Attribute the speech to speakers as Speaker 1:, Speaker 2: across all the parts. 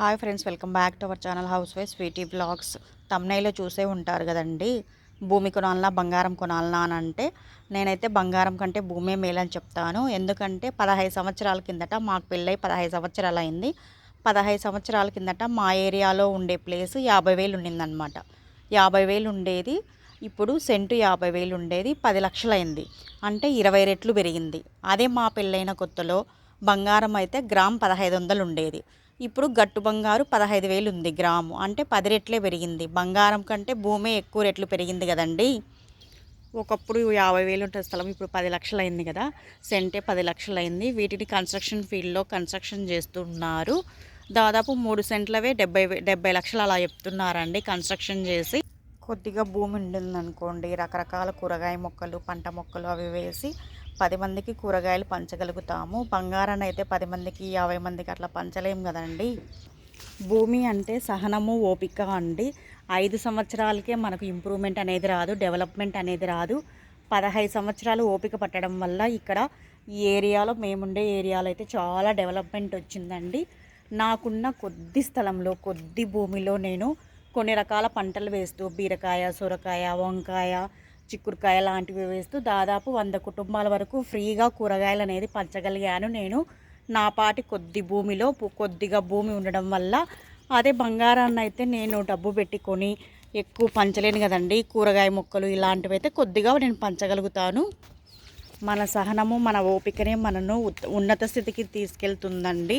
Speaker 1: Hi friends welcome back to our channel housewife Sweety vlogs తమ్నైలో చూసే ఉంటారు కదండి. భూమి కొనాలనా బంగారం కొనాలనా అని అంటే నేనైతే బంగారం కంటే భూమే మేలని చెప్తాను. ఎందుకంటే పదహైదు సంవత్సరాల కిందట మాకు పెళ్ళై పదహైదు సంవత్సరాలు అయింది. పదహైదు సంవత్సరాల కిందట మా ఏరియాలో ఉండే ప్లేస్ యాభై వేలు ఉండిందనమాట యాభై వేలు ఉండేది ఇప్పుడు సెంటు యాభై వేలు ఉండేది పది లక్షలైంది అంటే ఇరవై రెట్లు పెరిగింది. అదే మా పెళ్ళైన కొత్తలో బంగారం అయితే గ్రామ్ పదహైదు వందలు ఉండేది. ఇప్పుడు గట్టు బంగారు పదహైదు వేలు ఉంది గ్రాము. అంటే పది రెట్లే పెరిగింది. బంగారం కంటే భూమే ఎక్కువ రెట్లు పెరిగింది కదండి. ఒకప్పుడు యాభై వేలు ఉంటుంది స్థలం ఇప్పుడు పది లక్షలు అయింది కదా. సెంటే పది లక్షలు అయింది వీటిని కన్స్ట్రక్షన్ ఫీల్డ్లో కన్స్ట్రక్షన్ చేస్తున్నారు. దాదాపు మూడు సెంట్లవే డెబ్బై డెబ్బై లక్షలు అలా చెప్తున్నారండి కన్స్ట్రక్షన్ చేసి. కొద్దిగా భూమి ఉండిందనుకోండి. రకరకాల కూరగాయ మొక్కలు పంట మొక్కలు అవి వేసి పది మందికి కూరగాయలు పంచగలుగుతాము. బంగారాన్ని అయితే పది మందికి యాభై మందికి అట్లా పంచలేము కదండి. భూమి అంటే సహనము ఓపిక అండి. ఐదు సంవత్సరాలకే మనకు ఇంప్రూవ్మెంట్ అనేది రాదు డెవలప్మెంట్ అనేది రాదు. పదహైదు సంవత్సరాలు ఓపిక పట్టడం వల్ల ఇక్కడ ఈ ఏరియాలో మేముండే ఏరియాలో అయితే చాలా డెవలప్మెంట్ వచ్చిందండి. నాకున్న కొద్ది స్థలంలో కొద్ది భూమిలో నేను కొన్ని రకాల పంటలు వేస్తూ బీరకాయ సొరకాయ వంకాయ చిక్కుడుకాయ లాంటివి వేస్తూ దాదాపు వంద కుటుంబాల వరకు ఫ్రీగా కూరగాయలు అనేది పంచగలిగాను నేను. నా పాటి కొద్ది భూమిలో కొద్దిగా భూమి ఉండడం వల్ల అదే బంగారాన్ని అయితే నేను డబ్బు పెట్టుకొని ఎక్కువ పంచలేను కదండి. కూరగాయ మొక్కలు ఇలాంటివి అయితే కొద్దిగా నేను పంచగలుగుతాను. మన సహనము మన ఓపికనే మనను ఉన్నత స్థితికి తీసుకెళ్తుందండి.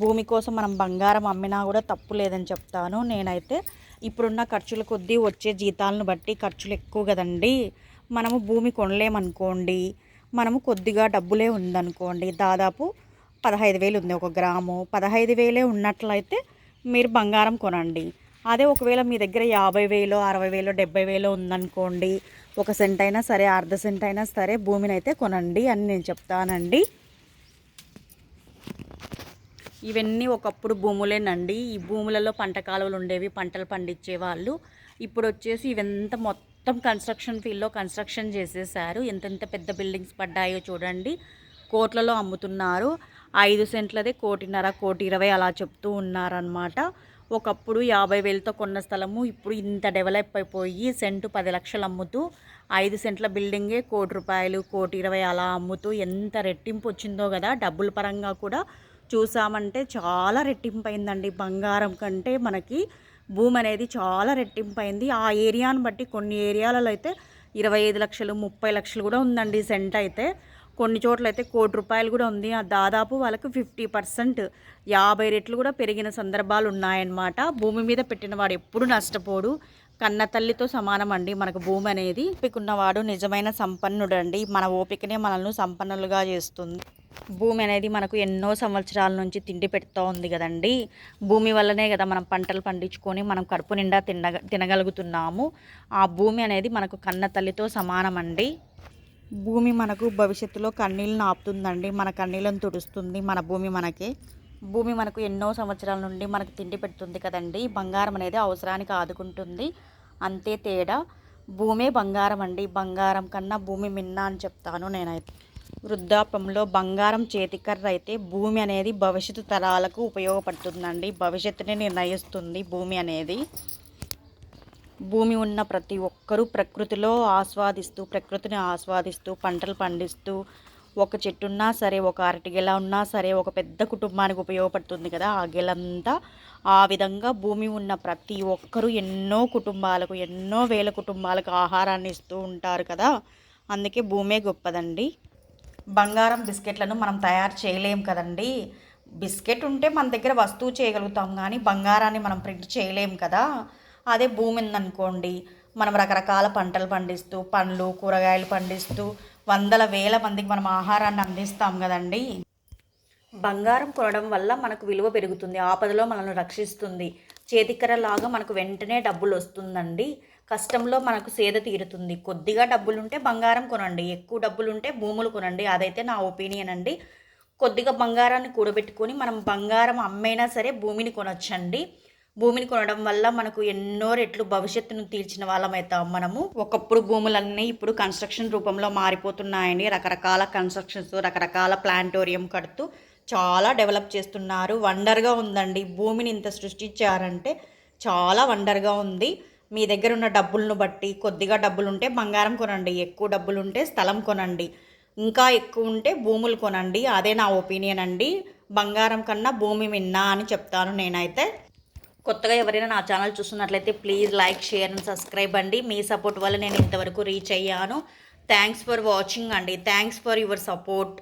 Speaker 1: భూమి కోసం మనం బంగారం అమ్మినా కూడా తప్పు లేదని చెప్తాను. నేనైతే ఇప్పుడున్న ఖర్చుల కొద్దీ వచ్చే జీతాలను బట్టి ఖర్చులు ఎక్కువ కదండి. మనము భూమి కొనలేమనుకోండి. మనము కొద్దిగా డబ్బులే ఉందనుకోండి. దాదాపు పదహైదు వేలు ఉంది ఒక గ్రాము. పదహైదు వేలే ఉన్నట్లయితే మీరు బంగారం కొనండి. అదే ఒకవేళ మీ దగ్గర యాభై వేలు అరవై వేలు డెబ్బై వేలు ఉందనుకోండి. ఒక సెంట్ అయినా సరే అర్ధ సెంట్ అయినా సరే భూమిని అయితే కొనండి అని నేను చెప్తానండి. ఇవన్నీ ఒకప్పుడు భూములేనండి. ఈ భూములలో పంట కాలువలు ఉండేవి పంటలు పండించే వాళ్ళు. ఇప్పుడు వచ్చేసి ఇవంతా మొత్తం కన్స్ట్రక్షన్ ఫీల్డ్లో కన్స్ట్రక్షన్ చేసేసారు ఎంతెంత పెద్ద బిల్డింగ్స్ పడ్డాయో చూడండి. కోట్లలో అమ్ముతున్నారు. ఐదు సెంట్లదే కోటిన్నర కోటి ఇరవై అలా చెప్తూ ఉన్నారనమాట ఒకప్పుడు యాభై వేలతో కొన్న స్థలము ఇప్పుడు ఇంత డెవలప్ అయిపోయి సెంటు పది లక్షలు అమ్ముతూ ఐదు సెంట్ల బిల్డింగే కోటి రూపాయలు కోటి ఇరవై అలా అమ్ముతూ ఎంత రెట్టింపు వచ్చిందో కదా. డబ్బుల పరంగా కూడా చూసామంటే చాలా రెట్టింపైందండి. బంగారం కంటే మనకి భూమి అనేది చాలా రెట్టింపైంది. ఆ ఏరియాను బట్టి కొన్ని ఏరియాలలో అయితే ఇరవై ఐదు లక్షలు ముప్పై లక్షలు కూడా ఉందండి సెంట్ అయితే. కొన్ని చోట్ల అయితే కోటి రూపాయలు కూడా ఉంది. ఆ దాదాపు వాళ్ళకి ఫిఫ్టీ పర్సెంట్ యాభై రెట్లు కూడా పెరిగిన సందర్భాలు ఉన్నాయన్నమాట భూమి మీద పెట్టిన వాడు ఎప్పుడు నష్టపోడు. కన్న తల్లితో సమానం అండి మనకు భూమి అనేది ఓపికన్నవాడు నిజమైన సంపన్నుడు అండి మన ఓపికనే మనల్ని సంపన్నులుగా చేస్తుంది. భూమి అనేది మనకు ఎన్నో సంవత్సరాల నుంచి తిండి పెడుతూ ఉంది కదండి. భూమి వల్లనే కదా మనం పంటలు పండించుకొని మనం కడుపు నిండా తినగ తినగలుగుతున్నాము. ఆ భూమి అనేది మనకు కన్న తల్లితో సమానం అండి భూమి మనకు భవిష్యత్తులో కన్నీళ్ళను ఆపుతుందండి మన కన్నీళ్ళను తుడుస్తుంది మన భూమి మనకి. భూమి మనకు ఎన్నో సంవత్సరాల నుండి మనకు తిండి పెడుతుంది కదండి. బంగారం అనేది అవసరానికి ఆదుకుంటుంది. అంతే తేడా. భూమే బంగారం అండి బంగారం కన్నా భూమి మిన్న అని చెప్తాను నేనైతే. వృద్ధాప్యంలో బంగారం చేతికర్ర అయితే భూమి అనేది భవిష్యత్తు తరాలకు ఉపయోగపడుతుందండి. భవిష్యత్తుని నిర్ణయిస్తుంది భూమి అనేది. భూమి ఉన్న ప్రతి ఒక్కరూ ప్రకృతిలో ఆస్వాదిస్తూ ప్రకృతిని ఆస్వాదిస్తూ పంటలు పండిస్తూ ఒక చెట్టు ఉన్నా సరే ఒక అరటి గెల ఉన్నా సరే ఒక పెద్ద కుటుంబానికి ఉపయోగపడుతుంది కదా. ఆ గెలంతా ఆ విధంగా భూమి ఉన్న ప్రతి ఒక్కరూ ఎన్నో కుటుంబాలకు ఎన్నో వేల కుటుంబాలకు ఆహారాన్ని ఇస్తూ ఉంటారు కదా. అందుకే భూమే గొప్పదండి. బంగారం బిస్కెట్లను మనం తయారు చేయలేం కదండి. బిస్కెట్ ఉంటే మన దగ్గర వస్తువు చేయగలుగుతాం కానీ బంగారాన్ని మనం ప్రింట్ చేయలేం కదా. అదే భూమి ఉందనుకోండి. మనం రకరకాల పంటలు పండిస్తూ పండ్లు కూరగాయలు పండిస్తూ వందల వేల మందికి మనం ఆహారాన్ని అందిస్తాం కదండి. బంగారం కొనడం వల్ల మనకు విలువ పెరుగుతుంది ఆపదలో మనల్ని రక్షిస్తుంది. చేతికర లాగా మనకు వెంటనే డబ్బులు వస్తుందండి. కష్టంలో మనకు సేద తీరుతుంది. కొద్దిగా డబ్బులుంటే బంగారం కొనండి. ఎక్కువ డబ్బులుంటే భూములు కొనండి. అదైతే నా ఒపీనియన్ అండి. కొద్దిగా బంగారాన్ని కూడబెట్టుకొని మనం బంగారం అమ్మైనా సరే భూమిని కొనొచ్చండి. భూమిని కొనడం వల్ల మనకు ఎన్నో రెట్లు భవిష్యత్తును తీర్చిన వాళ్ళం అవుతాం మనము. ఒకప్పుడు భూములన్నీ ఇప్పుడు కన్స్ట్రక్షన్ రూపంలో మారిపోతున్నాయండి. రకరకాల కన్స్ట్రక్షన్స్ రకరకాల ప్లాంటోరియం కడుతూ చాలా డెవలప్ చేస్తున్నారు. వండర్గా ఉందండి. భూమిని ఇంత సృష్టించారంటే చాలా వండర్గా ఉంది. మీ దగ్గర ఉన్న డబ్బులను బట్టి కొద్దిగా డబ్బులు ఉంటే బంగారం కొనండి ఎక్కువ డబ్బులు ఉంటే స్థలం కొనండి ఇంకా ఎక్కువ ఉంటే భూములు కొనండి. అదే నా ఒపీనియన్ అండి. బంగారం కన్నా భూమి విన్నా అని చెప్తాను నేనైతే. కొత్తగా ఎవరైనా నా ఛానల్ చూస్తున్నట్లయితే please like share and subscribe అండి. మీ సపోర్ట్ వల్ల నేను ఇంతవరకు రీచ్ అయ్యాను. థ్యాంక్స్ ఫర్ వాచింగ్ అండి. Thanks for your support.